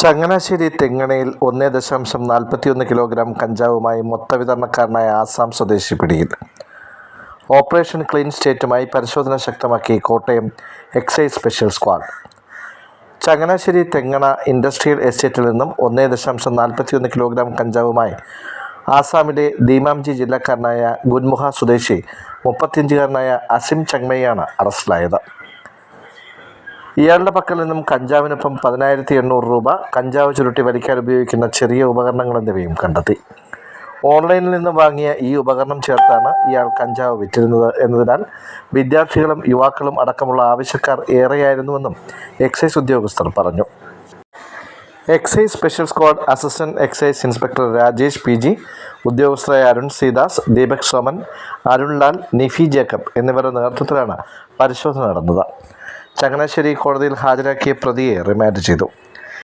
ചങ്ങനാശ്ശേരി തെങ്ങണയിൽ ഒന്നേ ദശാംശം നാൽപ്പത്തിയൊന്ന് കിലോഗ്രാം കഞ്ചാവുമായി മൊത്തവിതരണക്കാരനായ ആസാം സ്വദേശി പിടിയിൽ. ഓപ്പറേഷൻ ക്ലീൻ സ്റ്റേറ്റുമായി പരിശോധന ശക്തമാക്കി Kottayam excise special squad. Changanassery Thengana industrial എസ്റ്റേറ്റിൽ നിന്നും ഒന്നേ ദശാംശം നാൽപ്പത്തിയൊന്ന് കിലോഗ്രാം കഞ്ചാവുമായി ആസാമിലെ ദീമാംജി ജില്ലക്കാരനായ ഗുൻമുഹ സ്വദേശി മുപ്പത്തിയഞ്ചുകാരനായ അസിം ചങ്മയാണ് അറസ്റ്റിലായത്. ഇയാളുടെ പക്കൽ നിന്നും കഞ്ചാവിനൊപ്പം പതിനായിരത്തി എണ്ണൂറ് രൂപ കഞ്ചാവ് ചുരുട്ടി വലിക്കാൻ ഉപയോഗിക്കുന്ന ചെറിയ ഉപകരണങ്ങൾ എന്നിവയും കണ്ടെത്തി. ഓൺലൈനിൽ നിന്ന് വാങ്ങിയ ഈ ഉപകരണം ചേർത്താണ് ഇയാൾ കഞ്ചാവ് വിറ്റിരുന്നത് എന്നതിനാൽ വിദ്യാർത്ഥികളും യുവാക്കളും അടക്കമുള്ള ആവശ്യക്കാർ ഏറെയായിരുന്നുവെന്നും എക്സൈസ് ഉദ്യോഗസ്ഥർ പറഞ്ഞു. Excise special squad assistant excise inspector Rajesh P G ഉദ്യോഗസ്ഥരായ Arun Seedas Deepak Soman Arun Lal Nifi Jacob എന്നിവരുടെ നേതൃത്വത്തിലാണ് പരിശോധന നടന്നത്. ചങ്ങനാശ്ശേരി കോടതിയിൽ ഹാജരാക്കിയ പ്രതിയെ റിമാൻഡ് ചെയ്തു.